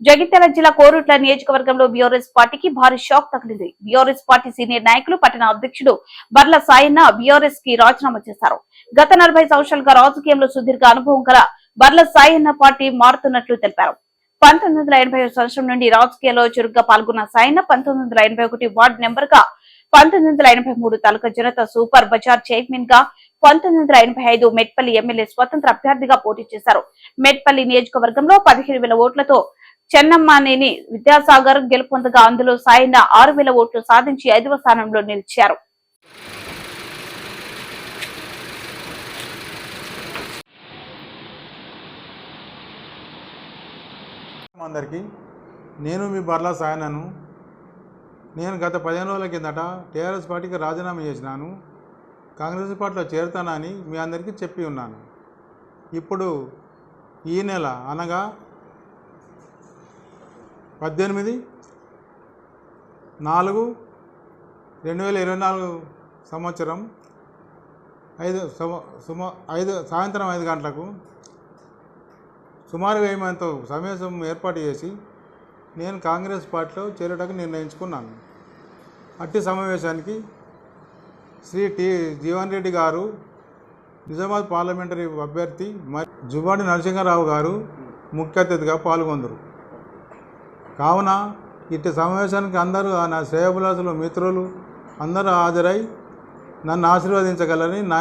జగిత్యాల జిల్లా కోరుట్ల నియోజకవర్గంలో బీఆర్ఎస్ పార్టీకి భారీ షాక్ తగిలింది. బీఆర్ఎస్ పార్టీ సీనియర్ నాయకులు పట్టణ అధ్యక్షుడు బర్ల సాయన్న బీఆర్ఎస్కి రాజీనామా చేశారు. గత నలభై సంవత్సరాలుగా రాజకీయంలో సుదీర్ఘ అనుభవం గల బర్ల సాయన్న పార్టీ మారుతున్నట్లు తెలిపారు. పంతొమ్మిది వందల ఎనభై సంవత్సరం నుండి రాజకీయాల్లో చురుగ్గా పాల్గొన్న సాయన్న పంతొమ్మిది వందల ఎనభై ఒకటి వార్డు నెంబర్గా పంతొమ్మిది వందల ఎనభై మూడు తాలూకా జనతా సూపర్ బజార్ చైర్మన్గా పంతొమ్మిది వందల ఎనభై ఐదు మెట్పల్లి ఎమ్మెల్యే స్వతంత్ర అభ్యర్థిగా పోటీ చేశారు. మెట్పల్లి నియోజకవర్గంలో పదిహేను వేల ఓట్లతో చెన్నమ్మనేని విద్యాసాగర్ గెలుపొందగా అందులో సాయిన ఆరు వేల ఓట్లు సాధించి ఐదవ స్థానంలో నిలిచారు. అందరికీ నేను మీ బర్లా సాయనను. నేను గత పదిహేను రోజుల కిందట టీఆర్ఎస్ పార్టీకి రాజీనామా చేసినాను. కాంగ్రెస్ పార్టీలో చేరుతానని మీ అందరికీ చెప్పి ఉన్నాను. ఇప్పుడు ఈ నెల అనగా పద్దెనిమిది నాలుగు రెండు వేల ఇరవై నాలుగు సంవత్సరం ఐదు సుమ సుమ ఐదు సాయంత్రం ఐదు గంటలకు సుమారు వెయ్యి సమావేశం ఏర్పాటు చేసి నేను కాంగ్రెస్ పార్టీలో చేరటకు నిర్ణయించుకున్నాను. అట్టి సమావేశానికి శ్రీ టి జీవన్ రెడ్డి గారు నిజామాబాద్ పార్లమెంటరీ అభ్యర్థి మరి జుబాడి నరసింహారావు గారు ముఖ్య అతిథిగా పాల్గొందరు. కావున ఇట్టి సమావేశానికి అందరూ నా శ్రేయబులాసులు మిత్రులు అందరూ హాజరై నన్ను ఆశీర్వదించగలని నా